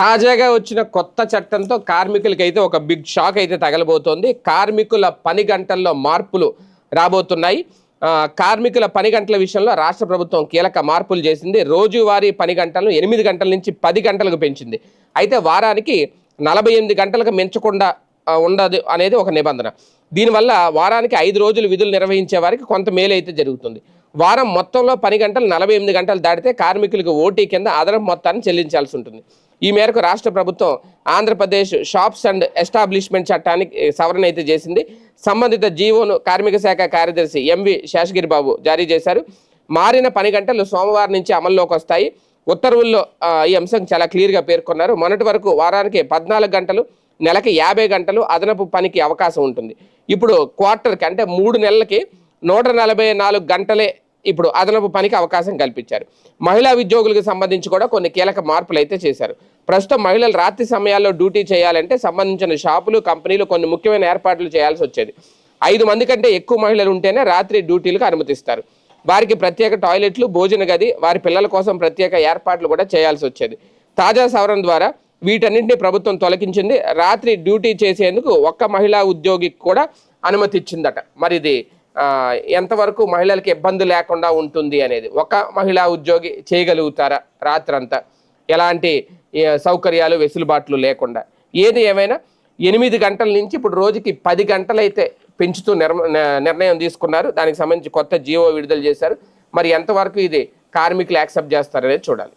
తాజాగా వచ్చిన కొత్త చట్టంతో కార్మికులకి అయితే ఒక బిగ్ షాక్ అయితే తగలబోతోంది. కార్మికుల పని గంటల్లో మార్పులు రాబోతున్నాయి. కార్మికుల పని గంటల విషయంలో రాష్ట్ర ప్రభుత్వం కీలక మార్పులు చేసింది. రోజువారీ పని గంటలను ఎనిమిది గంటల నుంచి పది గంటలకు పెంచింది. అయితే వారానికి నలభై ఎనిమిది గంటలకు మించకుండా ఉండదు అనేది ఒక నిబంధన. దీనివల్ల వారానికి ఐదు రోజులు విధులు నిర్వహించే వారికి కొంత మేలు అయితే జరుగుతుంది. వారం మొత్తంలో పని గంటలు నలభై ఎనిమిది గంటలు దాటితే కార్మికులకు ఓటీ కింద అదనపు మొత్తాన్ని చెల్లించాల్సి ఉంటుంది. ఈ మేరకు రాష్ట్ర ప్రభుత్వం ఆంధ్రప్రదేశ్ షాప్స్ అండ్ ఎస్టాబ్లిష్మెంట్ చట్టానికి సవరణ అయితే చేసింది. సంబంధిత జీవోను కార్మిక శాఖ కార్యదర్శి ఎంవి శేషగిరిబాబు జారీ చేశారు. మారిన పని గంటలు సోమవారం నుంచి అమల్లోకి వస్తాయి. ఉత్తర్వుల్లో ఈ అంశం చాలా క్లియర్గా పేర్కొన్నారు. మొన్నటి వరకు వారానికి పద్నాలుగు గంటలు నెలకి యాభై గంటలు అదనపు పనికి అవకాశం ఉంటుంది. ఇప్పుడు క్వార్టర్కి అంటే మూడు నెలలకి నూట నలభై నాలుగు గంటలే ఇప్పుడు అదనపు పనికి అవకాశం కల్పించారు. మహిళా ఉద్యోగులకు సంబంధించి కూడా కొన్ని కీలక మార్పులు అయితే చేశారు. ప్రస్తుతం మహిళలు రాత్రి సమయాల్లో డ్యూటీ చేయాలంటే సంబంధించిన షాపులు కంపెనీలు కొన్ని ముఖ్యమైన ఏర్పాట్లు చేయాల్సి వచ్చేది. ఐదు మంది కంటే ఎక్కువ మహిళలు ఉంటేనే రాత్రి డ్యూటీలకు అనుమతిస్తారు. వారికి ప్రత్యేక టాయిలెట్లు భోజన గది వారి పిల్లల కోసం ప్రత్యేక ఏర్పాట్లు కూడా చేయాల్సి వచ్చేది. తాజా సవరణ ద్వారా వీటన్నింటినీ ప్రభుత్వం తొలగించింది. రాత్రి డ్యూటీ చేసేందుకు ఒక్క మహిళా ఉద్యోగికి కూడా అనుమతి ఇచ్చిందట మరి ఇది ఎంతవరకు మహిళలకు ఇబ్బంది లేకుండా ఉంటుంది అనేది. ఒక మహిళా ఉద్యోగి చేయగలుగుతారా రాత్రంతా? ఎలాంటి సౌకర్యాలు వెసులుబాట్లు లేకుండా. ఏది ఏమైనా ఎనిమిది గంటల నుంచి ఇప్పుడు రోజుకి పది గంటలైతే పెంచుతూ నిర్మ నిర్ణయం తీసుకున్నారు. దానికి సంబంధించి కొత్త జీవో విడుదల చేశారు. మరి ఎంతవరకు ఇది కార్మికులు యాక్సెప్ట్ చేస్తారనేది చూడాలి.